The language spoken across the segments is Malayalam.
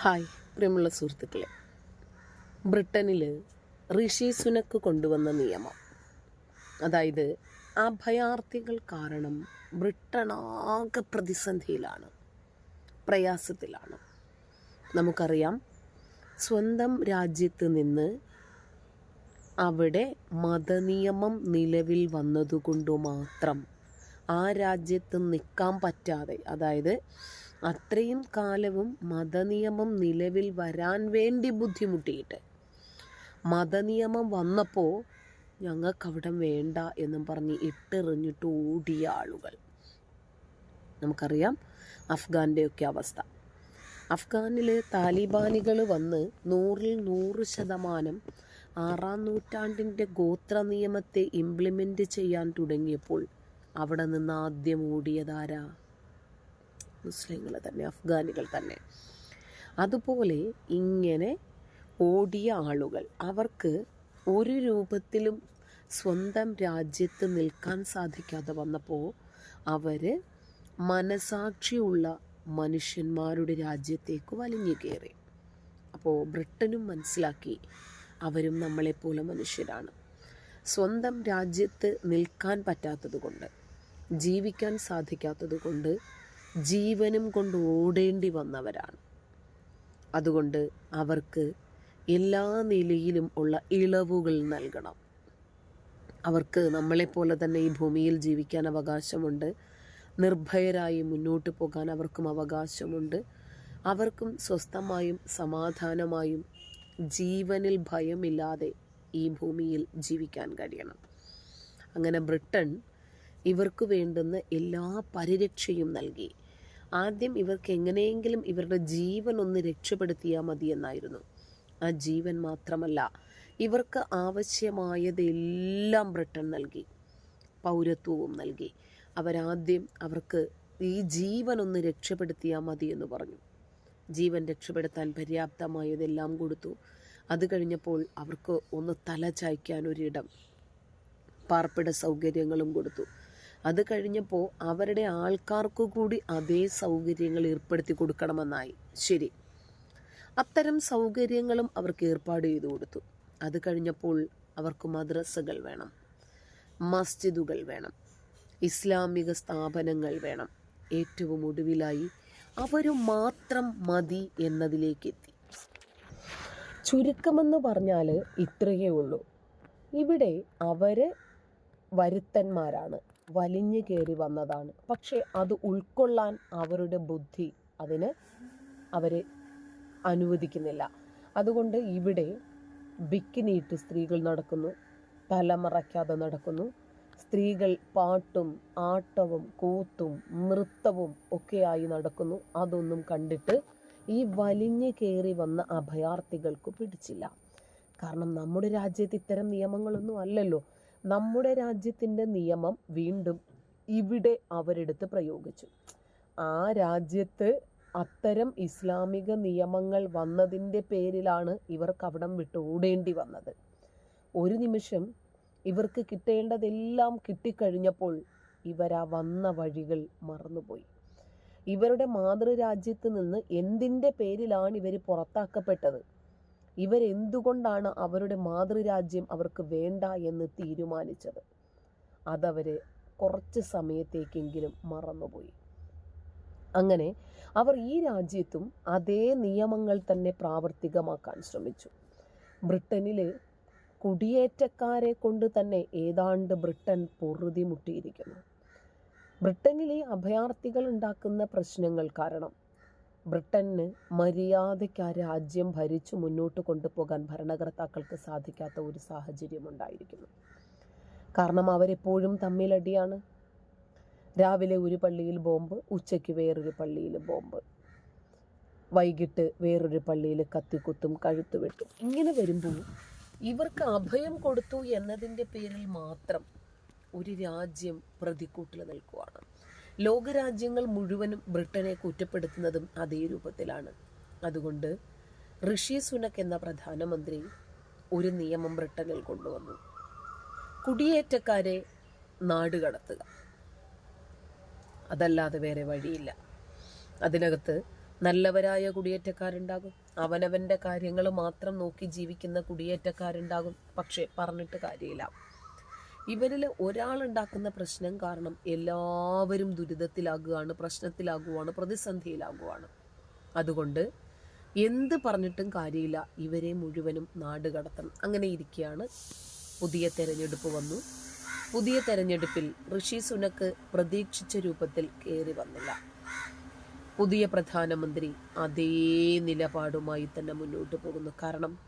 ഹായ് പ്രിയമുള്ള സുഹൃത്തുക്കളെ. ബ്രിട്ടനിൽ ഋഷി സുനക്ക് കൊണ്ടുവന്ന നിയമം. അതായത് അഭയാർത്ഥികൾ കാരണം ബ്രിട്ടൻ ആകെ പ്രതിസന്ധിയിലാണ് പ്രയാസത്തിലാണ്. നമുക്കറിയാം സ്വന്തം രാജ്യത്ത് നിന്ന് അവിടെ മതനിയമം നിലവിൽ വന്നതുകൊണ്ട് മാത്രം ആ രാജ്യത്ത് നിൽക്കാൻ പറ്റാതെ അതായത് അത്രയും കാലവും മതനിയമം നിലവിൽ വരാൻ വേണ്ടി ബുദ്ധിമുട്ടിയിട്ട്. മതനിയമം വന്നപ്പോൾ ഞങ്ങൾക്കവിടെ വേണ്ട എന്നും പറഞ്ഞ് ഇട്ടെറിഞ്ഞിട്ട് ഓടിയ ആളുകൾ. നമുക്കറിയാം അഫ്ഗാന്റെയൊക്കെ അവസ്ഥ. അഫ്ഗാനിൽ താലിബാനികൾ വന്ന് നൂറിൽ നൂറ് ശതമാനം ആറാം നൂറ്റാണ്ടിന്റെ ഗോത്ര നിയമത്തെ ഇംപ്ലിമെന്റ് ചെയ്യാൻ തുടങ്ങിയപ്പോൾ അവിടെ നിന്ന് ആദ്യം ഓടിയതാരാ? മുസ്ലിങ്ങൾ തന്നെ അഫ്ഗാനികൾ തന്നെ. അതുപോലെ ഇങ്ങനെ ഓടിയ ആളുകൾ അവർക്ക് ഒരു രൂപത്തിലും സ്വന്തം രാജ്യത്ത് നിൽക്കാൻ സാധിക്കാതെ വന്നപ്പോൾ അവർ മനസാക്ഷിയുള്ള മനുഷ്യന്മാരുടെ രാജ്യത്തേക്ക് വലിഞ്ഞു കയറി. അപ്പോൾ ബ്രിട്ടനും മനസ്സിലാക്കി അവരും നമ്മളെപ്പോലെ മനുഷ്യരാണ്. സ്വന്തം രാജ്യത്ത് നിൽക്കാൻ പറ്റാത്തത് കൊണ്ട് ജീവിക്കാൻ സാധിക്കാത്തത് കൊണ്ട് ജീവനും കൊണ്ട് ഓടേണ്ടി വന്നവരാണ്. അതുകൊണ്ട് അവർക്ക് എല്ലാ നിലയിലും ഉള്ള ഇളവുകൾ നൽകണം. അവർക്ക് നമ്മളെപ്പോലെ തന്നെ ഈ ഭൂമിയിൽ ജീവിക്കാൻ അവകാശമുണ്ട്. നിർഭയരായി മുന്നോട്ട് പോകാൻ അവർക്കും അവകാശമുണ്ട്. അവർക്കും സ്വസ്ഥമായും സമാധാനമായും ജീവനിൽ ഭയമില്ലാതെ ഈ ഭൂമിയിൽ ജീവിക്കാൻ കഴിയണം. അങ്ങനെ ബ്രിട്ടൻ ഇവർക്ക് വേണ്ടുന്ന എല്ലാ പരിരക്ഷയും നൽകി. ആദ്യം ഇവർക്ക് എങ്ങനെയെങ്കിലും ഇവരുടെ ജീവൻ ഒന്ന് രക്ഷപ്പെടുത്തിയാൽ മതി എന്നായിരുന്നു ആ ജീവൻ മാത്രമല്ല ഇവർക്ക് ആവശ്യമായതെല്ലാം ബ്രിട്ടൻ നൽകി പൗരത്വവും നൽകി. അവരാദ്യം അവർക്ക് ഈ ജീവൻ ഒന്ന് രക്ഷപ്പെടുത്തിയാൽ മതി എന്ന് പറഞ്ഞു. ജീവൻ രക്ഷപ്പെടുത്താൻ പര്യാപ്തമായതെല്ലാം കൊടുത്തു. അത് കഴിഞ്ഞപ്പോൾ അവർക്ക് ഒന്ന് തല ചായ്ക്കാൻ ഒരിടം പാർപ്പിട സൗകര്യങ്ങളും കൊടുത്തു. അത് കഴിഞ്ഞപ്പോൾ അവരുടെ ആൾക്കാർക്ക് കൂടി അതേ സൗകര്യങ്ങൾ ഏർപ്പെടുത്തി കൊടുക്കണമെന്നായി. ശരി. അത്തരം സൗകര്യങ്ങളും അവർക്ക് ഏർപ്പാട് ചെയ്തു കൊടുത്തു. അത് കഴിഞ്ഞപ്പോൾ അവർക്ക് മദ്രസകൾ വേണം മസ്ജിദുകൾ വേണം ഇസ്ലാമിക സ്ഥാപനങ്ങൾ വേണം. ഏറ്റവും ഒടുവിലായി അവർ മാത്രം മതി എന്നതിലേക്ക് എത്തി ചുരുക്കമെന്ന് പറഞ്ഞാൽ ഇത്രയേ ഉള്ളൂ. ഇവിടെ അവർ വരുത്തന്മാരാണ്. വലിഞ്ഞു കയറി വന്നതാണ്. പക്ഷേ അത് ഉൾക്കൊള്ളാൻ അവരുടെ ബുദ്ധി അതിന് അവരെ അനുവദിക്കുന്നില്ല. അതുകൊണ്ട് ഇവിടെ ബിക്കിനിയിട്ട് സ്ത്രീകൾ നടക്കുന്നു തലമറയ്ക്കാതെ നടക്കുന്നു. സ്ത്രീകൾ പാട്ടും ആട്ടവും കൂത്തും നൃത്തവും ഒക്കെയായി നടക്കുന്നു. അതൊന്നും കണ്ടിട്ട് ഈ വലിഞ്ഞു കയറി വന്ന അഭയാർത്ഥികൾക്ക് പിടിച്ചില്ല. കാരണം നമ്മുടെ രാജ്യത്ത് ഇത്തരം നിയമങ്ങളൊന്നും അല്ലല്ലോ. നമ്മുടെ രാജ്യത്തിന്റെ നിയമം വീണ്ടും ഇവിടെ അവരെടുത്ത് പ്രയോഗിച്ചു. ആ രാജ്യത്ത് അത്തരം ഇസ്ലാമിക നിയമങ്ങൾ വന്നതിന്റെ പേരിലാണ് ഇവർക്ക് അവിടം വിട്ട് ഓടേണ്ടി വന്നത്. ഒരു നിമിഷം ഇവർക്ക് കിട്ടേണ്ടതെല്ലാം കിട്ടിക്കഴിഞ്ഞപ്പോൾ ഇവരാ വന്ന വഴികൾ മറന്നുപോയി. ഇവരുടെ മാതൃരാജ്യത്ത് നിന്ന് എന്തിന്റെ പേരിലാണ് ഇവർ പുറത്താക്കപ്പെട്ടത്? ഇവരെന്തുകൊണ്ടാണ് അവരുടെ മാതൃരാജ്യം അവർക്ക് വേണ്ട എന്ന് തീരുമാനിച്ചത്? അതവർ കുറച്ച് സമയത്തേക്കെങ്കിലും മറന്നുപോയി. അങ്ങനെ അവർ ഈ രാജ്യത്തും അതേ നിയമങ്ങൾ തന്നെ പ്രാവർത്തികമാക്കാൻ ശ്രമിച്ചു. ബ്രിട്ടനിലെ കുടിയേറ്റക്കാരെ കൊണ്ട് തന്നെ ഏതാണ്ട് ബ്രിട്ടൻ പൊറുതി മുട്ടിയിരിക്കുന്നു ബ്രിട്ടനിലെ അഭയാർത്ഥികൾ ഉണ്ടാക്കുന്ന പ്രശ്നങ്ങൾ കാരണം ബ്രിട്ടന് മര്യാദയ്ക്ക് ആ രാജ്യം ഭരിച്ചു മുന്നോട്ട് കൊണ്ടുപോകാൻ ഭരണകർത്താക്കൾക്ക് സാധിക്കാത്ത ഒരു സാഹചര്യം ഉണ്ടായിരിക്കുന്നു കാരണം അവരെപ്പോഴും തമ്മിലടിയാണ്. രാവിലെ ഒരു പള്ളിയിൽ ബോംബ് ഉച്ചയ്ക്ക് വേറൊരു പള്ളിയിൽ ബോംബ്. വൈകിട്ട് വേറൊരു പള്ളിയിൽ കത്തിക്കുത്തും കഴുത്ത് വെട്ടും ഇങ്ങനെ വരുമ്പോൾ ഇവർക്ക് അഭയം കൊടുത്തു എന്നതിന്റെ പേരിൽ മാത്രം ഒരു രാജ്യം പ്രതിക്കൂട്ടിൽ നിൽക്കുവാണ്. ലോകരാജ്യങ്ങൾ മുഴുവനും ബ്രിട്ടനെ കുറ്റപ്പെടുത്തുന്നതും അതേ രൂപത്തിലാണ്. അതുകൊണ്ട് ഋഷി സുനക് എന്ന പ്രധാനമന്ത്രി ഒരു നിയമം ബ്രിട്ടനിൽ കൊണ്ടുവന്നു. കുടിയേറ്റക്കാരെ നാടുകടത്തുക അതല്ലാതെ വേറെ വഴിയില്ല. അതിനകത്ത് നല്ലവരായ കുടിയേറ്റക്കാരുണ്ടാകും. അവനവന്റെ കാര്യങ്ങൾ മാത്രം നോക്കി ജീവിക്കുന്ന കുടിയേറ്റക്കാരുണ്ടാകും. പക്ഷേ പറഞ്ഞിട്ട് കാര്യമില്ല. ഇവരിൽ ഒരാളുണ്ടാക്കുന്ന പ്രശ്നം കാരണം എല്ലാവരും ദുരിതത്തിലാകുകയാണ് പ്രശ്നത്തിലാകുവാണ് പ്രതിസന്ധിയിലാകുവാണ്. അതുകൊണ്ട് എന്ത് പറഞ്ഞിട്ടും കാര്യമില്ല. ഇവരെ മുഴുവനും നാട് കടത്തണം. അങ്ങനെ ഇരിക്കുകയാണ് പുതിയ തെരഞ്ഞെടുപ്പ് വന്നു. പുതിയ തെരഞ്ഞെടുപ്പിൽ ഋഷി സുനക്ക് പ്രതീക്ഷിച്ച രൂപത്തിൽ കയറി വന്നില്ല. പുതിയ പ്രധാനമന്ത്രി അതേ നിലപാടുമായി തന്നെ മുന്നോട്ട് പോകുന്നു. കാരണം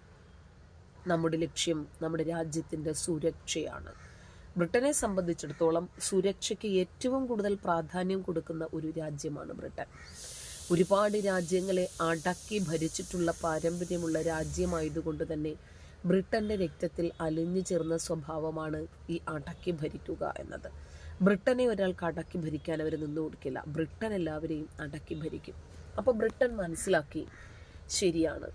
നമ്മുടെ ലക്ഷ്യം നമ്മുടെ രാജ്യത്തിന്റെ സുരക്ഷയാണ്. ബ്രിട്ടനെ സംബന്ധിച്ചിടത്തോളം സുരക്ഷയ്ക്ക് ഏറ്റവും കൂടുതൽ പ്രാധാന്യം കൊടുക്കുന്ന ഒരു രാജ്യമാണ് ബ്രിട്ടൻ. ഒരുപാട് രാജ്യങ്ങളെ അടക്കി ഭരിച്ചിട്ടുള്ള പാരമ്പര്യമുള്ള രാജ്യമായതുകൊണ്ട് തന്നെ ബ്രിട്ടന്റെ രക്തത്തിൽ അലിഞ്ഞു ചേർന്ന സ്വഭാവമാണ് ഈ അടക്കി ഭരിക്കുക എന്നത്. ബ്രിട്ടനെ ഒരാൾക്ക് അടക്കി ഭരിക്കാൻ അവർ നിന്നു കൊടുക്കില്ല. ബ്രിട്ടൻ എല്ലാവരെയും അടക്കി ഭരിക്കും. അപ്പോൾ ബ്രിട്ടൻ മനസ്സിലാക്കി ശരിയാണ്.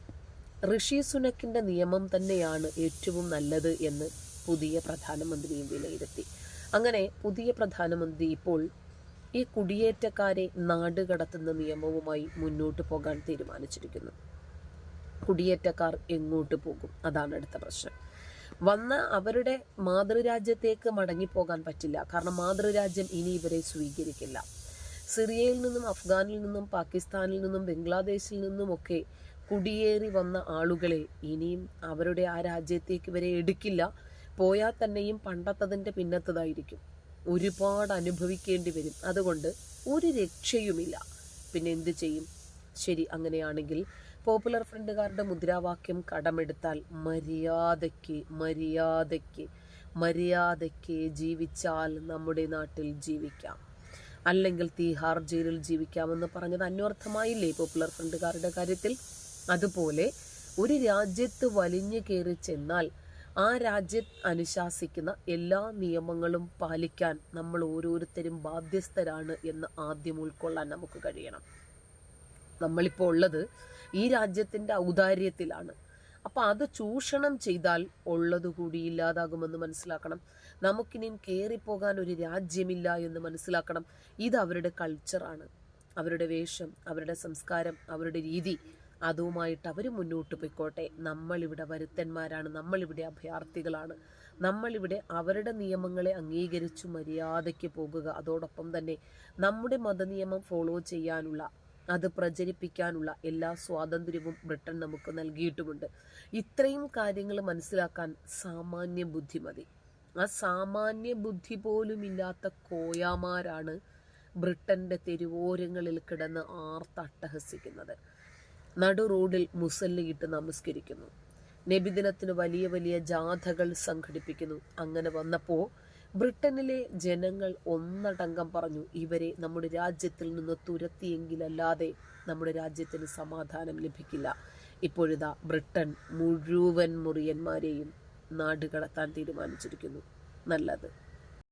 ഋഷി സുനക്കിന്റെ നിയമം തന്നെയാണ് ഏറ്റവും നല്ലത് എന്ന് പുതിയ പ്രധാനമന്ത്രിയും വിലയിരുത്തി അങ്ങനെ പുതിയ പ്രധാനമന്ത്രി ഇപ്പോൾ ഈ കുടിയേറ്റക്കാരെ നാട് കടത്തുന്ന നിയമവുമായി മുന്നോട്ട് പോകാൻ തീരുമാനിച്ചിരിക്കുന്നു. കുടിയേറ്റക്കാർ എങ്ങോട്ട് പോകും? അതാണ് അടുത്ത പ്രശ്നം. വന്ന അവരുടെ മാതൃരാജ്യത്തേക്ക് മടങ്ങിപ്പോകാൻ പറ്റില്ല. കാരണം മാതൃരാജ്യം ഇനി ഇവരെ സ്വീകരിക്കില്ല. സിറിയയിൽ നിന്നും അഫ്ഗാനിൽ നിന്നും പാകിസ്ഥാനിൽ നിന്നും ബംഗ്ലാദേശിൽ നിന്നുമൊക്കെ കുടിയേറി വന്ന ആളുകളെ ഇനിയും അവരുടെ ആ രാജ്യത്തേക്ക് ഇവരെ എടുക്കില്ല. പോയാൽ തന്നെയും പണ്ടത്തതിന്റെ പിന്നത്തതായിരിക്കും. ഒരുപാട് അനുഭവിക്കേണ്ടി വരും. അതുകൊണ്ട് ഒരു രക്ഷയുമില്ല. പിന്നെ എന്ത് ചെയ്യും? ശരി അങ്ങനെയാണെങ്കിൽ പോപ്പുലർ ഫ്രണ്ടുകാരുടെ മുദ്രാവാക്യം കടമെടുത്താൽ മര്യാദയ്ക്ക് മര്യാദയ്ക്ക് മര്യാദയ്ക്ക് ജീവിച്ചാൽ നമ്മുടെ നാട്ടിൽ ജീവിക്കാം. അല്ലെങ്കിൽ തീഹാർ ജയിലിൽ ജീവിക്കാമെന്ന് പറഞ്ഞത് അന്വർത്ഥമായില്ലേ പോപ്പുലർ ഫ്രണ്ടുകാരുടെ കാര്യത്തിൽ? അതുപോലെ ഒരു രാജ്യത്ത് വലിഞ്ഞു കയറി ചെന്നാൽ ആ രാജ്യം അനുശാസിക്കുന്ന എല്ലാ നിയമങ്ങളും പാലിക്കാൻ നമ്മൾ ഓരോരുത്തരും ബാധ്യസ്ഥരാണ് എന്ന് ആദ്യം ഉൾക്കൊള്ളാൻ നമുക്ക് കഴിയണം. നമ്മളിപ്പോൾ ഉള്ളത് ഈ രാജ്യത്തിന്റെ ഔദാര്യത്തിലാണ്. അപ്പം അത് ചൂഷണം ചെയ്താൽ ഉള്ളത് കൂടി ഇല്ലാതാകുമെന്ന് മനസ്സിലാക്കണം. നമുക്കിനിയും കയറിപ്പോകാൻ ഒരു രാജ്യമില്ല എന്ന് മനസ്സിലാക്കണം. ഇത് അവരുടെ കൾച്ചറാണ് അവരുടെ വേഷം അവരുടെ സംസ്കാരം അവരുടെ രീതി അതുമായിട്ട് അവർ മുന്നോട്ട് പോയിക്കോട്ടെ. നമ്മളിവിടെ വരുത്തന്മാരാണ് നമ്മളിവിടെ അഭയാർത്ഥികളാണ്. നമ്മളിവിടെ അവരുടെ നിയമങ്ങളെ അംഗീകരിച്ച് മര്യാദയ്ക്ക് പോകുക. അതോടൊപ്പം തന്നെ നമ്മുടെ മതനിയമം ഫോളോ ചെയ്യാനുള്ള അത് പ്രചരിപ്പിക്കാനുള്ള എല്ലാ സ്വാതന്ത്ര്യവും ബ്രിട്ടൻ നമുക്ക് നൽകിയിട്ടുമുണ്ട്. ഇത്രയും കാര്യങ്ങൾ മനസ്സിലാക്കാൻ സാമാന്യ ബുദ്ധി മതി. ആ സാമാന്യ ബുദ്ധി പോലുമില്ലാത്ത കോയാമാരാണ് ബ്രിട്ടന്റെ തെരുവോരങ്ങളിൽ കിടന്ന് ആർത്തട്ടഹസിക്കുന്നത്. നടു റോഡിൽ മുസല്ലിയിട്ട് നമസ്കരിക്കുന്നു. നബിദിനത്തിന് വലിയ വലിയ ജാഥകൾ സംഘടിപ്പിക്കുന്നു. അങ്ങനെ വന്നപ്പോൾ ബ്രിട്ടനിലെ ജനങ്ങൾ ഒന്നടങ്കം പറഞ്ഞു ഇവരെ നമ്മുടെ രാജ്യത്തിൽ നിന്ന് തുരത്തിയെങ്കിലല്ലാതെ നമ്മുടെ രാജ്യത്തിന് സമാധാനം ലഭിക്കില്ല. ഇപ്പോഴിതാ ബ്രിട്ടൻ മുഴുവൻ മുറിയന്മാരെയും നാട് കടത്താൻ തീരുമാനിച്ചിരിക്കുന്നു. നല്ലത്.